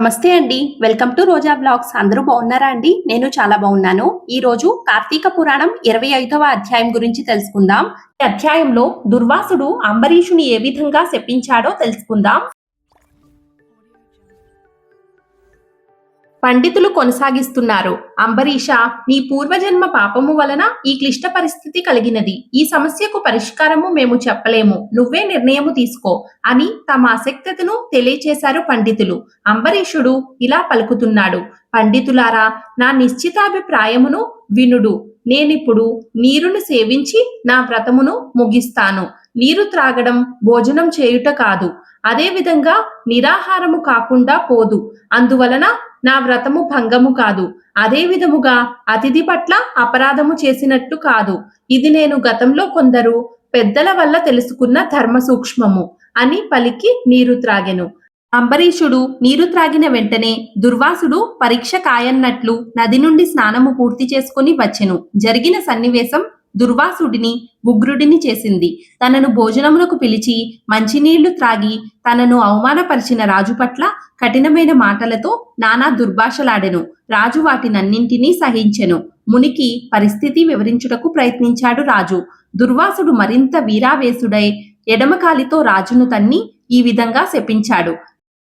నమస్తే అండి. Welcome to Roja blogs. అందరూ బాగున్నారా అండి? నేను చాలా బాగున్నాను. ఈ రోజు కార్తీక పురాణం ఇరవై ఐదవ అధ్యాయం గురించి తెలుసుకుందాం. ఈ అధ్యాయంలో దుర్వాసుడు అంబరీషుని ఏ విధంగా శపించాడో తెలుసుకుందాం. పండితులు కొనసాగిస్తున్నారు. అంబరీష నీ పూర్వజన్మ పాపము వలన ఈ క్లిష్ట పరిస్థితి కలిగినది. ఈ సమస్యకు పరిష్కారము మేము చెప్పలేము. నువ్వే నిర్ణయము తీసుకో అని తమ ఆసక్తతను తెలియచేశారు పండితులు. అంబరీషుడు ఇలా పలుకుతున్నాడు. పండితులారా నా నిశ్చితాభిప్రాయమును వినుడు. నేనిప్పుడు నీరును సేవించి నా వ్రతమును ముగిస్తాను. నీరు త్రాగడం భోజనం చేయుట కాదు. అదేవిధంగా నిరాహారము కాకుండా పోదు. అందువలన నా వ్రతము భంగము కాదు. అదే విధముగా అతిథి పట్ల అపరాధము చేసినట్టు కాదు. ఇది నేను గతంలో కొందరు పెద్దల వల్ల తెలుసుకున్న ధర్మ సూక్ష్మము అని పలికి నీరు త్రాగెను. అంబరీషుడు నీరు త్రాగిన వెంటనే దుర్వాసుడు పరీక్ష కాయన్నట్లు నది నుండి స్నానము పూర్తి చేసుకుని వచ్చెను. జరిగిన సన్నివేశం దుర్వాసుడిని ఉగ్రుడిని చేసింది. తనను భోజనమునకు పిలిచి మంచినీళ్ళు త్రాగి తనను అవమానపరిచిన రాజు పట్ల కఠినమైన మాటలతో నానా దుర్భాషలాడెను. రాజు వాటినన్నింటినీ సహించెను. మునికి పరిస్థితి వివరించుటకు ప్రయత్నించాడు రాజు. దుర్వాసుడు మరింత వీరావేశుడై ఎడమకాలితో రాజును తన్ని ఈ విధంగా శపించాడు.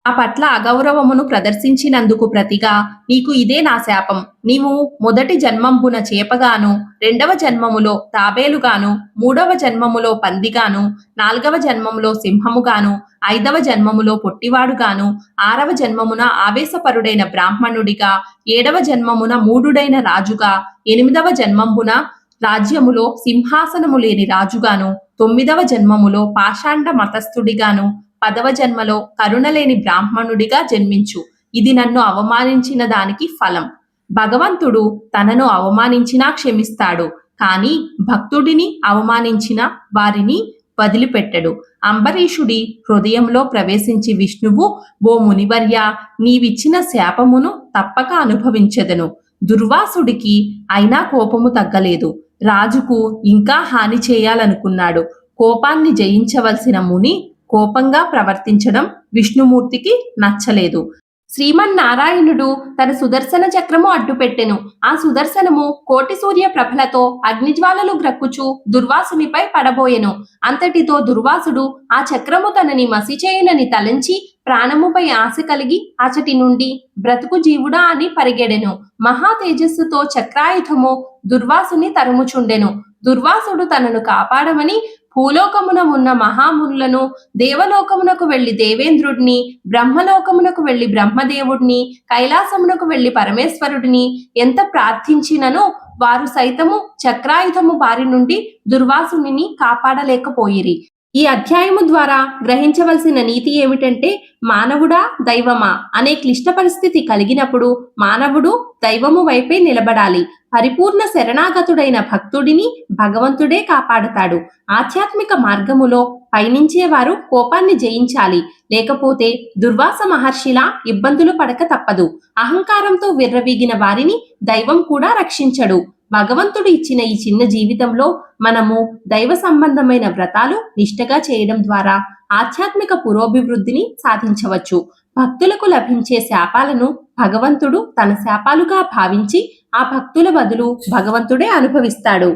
ఆ పట్ల అగౌరవమును ప్రదర్శించినందుకు ప్రతిగా నీకు ఇదే నా శాపం. నీవు మొదటి జన్మంబున చేపగాను రెండవ జన్మములో తాబేలుగాను మూడవ జన్మములో పందిగాను నాల్గవ జన్మములో సింహముగాను ఐదవ జన్మములో పొట్టివాడుగాను ఆరవ జన్మమున ఆవేశపరుడైన బ్రాహ్మణుడిగా ఏడవ జన్మమున మూడుడైన రాజుగా ఎనిమిదవ జన్మంబున రాజ్యములో సింహాసనము లేని రాజుగాను తొమ్మిదవ జన్మములో పాషాండ మతస్థుడిగాను పదవ జన్మలో కరుణలేని బ్రాహ్మణుడిగా జన్మించు. ఇది నన్ను అవమానించిన దానికి ఫలం. భగవంతుడు తనను అవమానించినా క్షమిస్తాడు కానీ భక్తుడిని అవమానించిన వారిని వదిలిపెట్టడు. అంబరీషుడి హృదయంలో ప్రవేశించి విష్ణువు ఓ మునివర్య నీవిచ్చిన శాపమును తప్పక అనుభవించెదను. దుర్వాసుడికి అయినా కోపము తగ్గలేదు. రాజుకు ఇంకా హాని చేయాలనుకున్నాడు. కోపాన్ని జయించవలసిన ముని కోపంగా ప్రవర్తించడం విష్ణుమూర్తికి నచ్చలేదు. శ్రీమన్నారాయణుడు తన సుదర్శన చక్రము అడ్డుపెట్టెను. ఆ సుదర్శనము కోటి సూర్య ప్రభలతో అగ్నిజ్వాలలు గ్రక్కుచు దుర్వాసునిపై పడబోయెను. అంతటితో దుర్వాసుడు ఆ చక్రము తనని మసిచేయునని తలంచి ప్రాణముపై ఆశ కలిగి అచటి నుండి బ్రతుకు జీవుడా అని పరిగెడెను. మహా తేజస్సుతో చక్రాయుధము దుర్వాసుని తరుముచుండెను. దుర్వాసుడు తనను కాపాడమని భూలోకమున ఉన్న మహామునులను దేవలోకమునకు వెళ్ళి దేవేంద్రుడిని బ్రహ్మలోకమునకు వెళ్ళి బ్రహ్మదేవుడిని కైలాసమునకు వెళ్ళి పరమేశ్వరుడిని ఎంత ప్రార్థించినను వారు సైతము చక్రాయుధము బారి నుండి దుర్వాసుని కాపాడలేకపోయిరి. ఈ అధ్యాయము ద్వారా గ్రహించవలసిన నీతి ఏమిటంటే మానవుడా దైవమా అనే క్లిష్ట పరిస్థితి కలిగినప్పుడు మానవుడు దైవము వైపే నిలబడాలి. పరిపూర్ణ శరణాగతుడైన భక్తుడిని భగవంతుడే కాపాడతాడు. ఆధ్యాత్మిక మార్గములో పయనించేవారు కోపాన్ని జయించాలి. లేకపోతే దుర్వాస మహర్షిలా ఇబ్బందులు పడక తప్పదు. అహంకారంతో విర్రవీగిన వారిని దైవం కూడా రక్షించడు. భగవంతుడు ఇచ్చిన ఈ చిన్న జీవితంలో మనము దైవ సంబంధమైన వ్రతాలు నిష్టగా చేయడం ద్వారా ఆధ్యాత్మిక పురోభివృద్ధిని సాధించవచ్చు. భక్తులకు లభించే శాపాలను భగవంతుడు తన శాపాలుగా భావించి ఆ భక్తుల బదులు భగవంతుడే అనుభవిస్తాడు.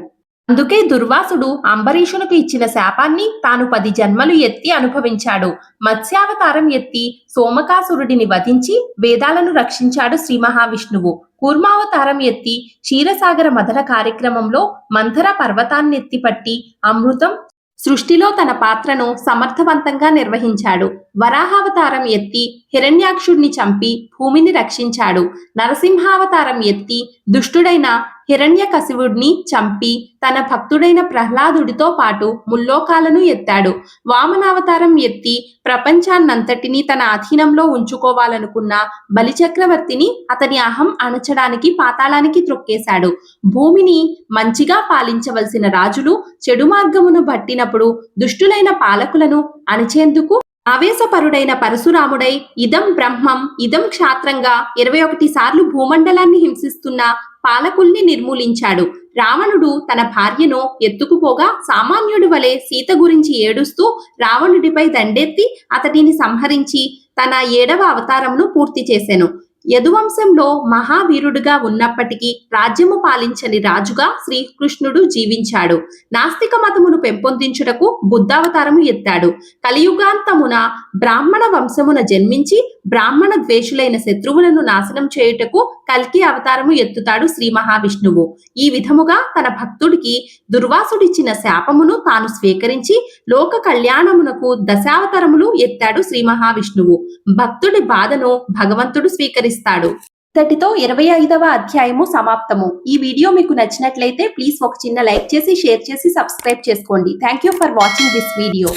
అందుకే దుర్వాసుడు అంబరీషునకు ఇచ్చిన శాపాన్ని తాను పది జన్మలు ఎత్తి అనుభవించాడు. మత్స్యావతారం ఎత్తి సోమకాసురుడిని వధించి వేదాలను రక్షించాడు శ్రీ మహావిష్ణువు కూర్మావతారం ఎత్తి క్షీరసాగర మదన కార్యక్రమంలో మంథర పర్వతాన్ని ఎత్తిపట్టి అమృతం సృష్టిలో తన పాత్రను సమర్థవంతంగా నిర్వహించాడు. వరాహావతారం ఎత్తి హిరణ్యాక్షుడిని చంపి భూమిని రక్షించాడు. నరసింహావతారం ఎత్తి దుష్టుడైన హిరణ్యకశివుడిని చంపి తన భక్తుడైన ప్రహ్లాదుడితో పాటు ముల్లోకాలను ఎత్తాడు. వామనావతారం ఎత్తి ప్రపంచాన్నంతటినీ తన అధీనంలో ఉంచుకోవాలనుకున్న బలిచక్రవర్తిని అతని అహం అణచడానికి పాతాళానికి త్రొక్కేశాడు. భూమిని మంచిగా పాలించవలసిన రాజులు చెడు మార్గమును బట్టినప్పుడు దుష్టులైన పాలకులను అణచేందుకు ఆవేశపరుడైన పరశురాముడై ఇదం బ్రహ్మం ఇదం క్షాత్రంగా ఇరవై ఒకటి సార్లు భూమండలాన్ని హింసిస్తున్న పాలకుల్ని నిర్మూలించాడు. రావణుడు తన భార్యను ఎత్తుకుపోగా సామాన్యుడి వలె సీత గురించి ఏడుస్తూ రావణుడిపై దండెత్తి అతడిని సంహరించి తన ఏడవ అవతారమును పూర్తి చేశాను యదువంశంలో మహావీరుడుగా ఉన్నప్పటికీ రాజ్యము పాలించని రాజుగా శ్రీకృష్ణుడు జీవించాడు. నాస్తిక మతమును పెంపొందించుటకు బుద్ధావతారము ఎత్తాడు. కలియుగాంతమున బ్రాహ్మణ వంశమున జన్మించి బ్రాహ్మణ ద్వేషులైన శత్రువులను నాశనం చేయుటకు కల్కి అవతారము ఎత్తుతాడు శ్రీ మహావిష్ణువు. ఈ విధముగా తన భక్తుడికి దుర్వాసుడిచ్చిన శాపమును తాను స్వీకరించి లోక కళ్యాణమునకు దశావతారములు ఎత్తాడు శ్రీ మహావిష్ణువు. భక్తుడి బాధను భగవంతుడు స్వీకరిస్తాడు. ఇంతటితో ఇరవై ఐదవ అధ్యాయము సమాప్తము. ఈ వీడియో మీకు నచ్చినట్లయితే ప్లీజ్ ఒక చిన్న లైక్ చేసి షేర్ చేసి సబ్స్క్రైబ్ చేసుకోండి. Thank you for watching this video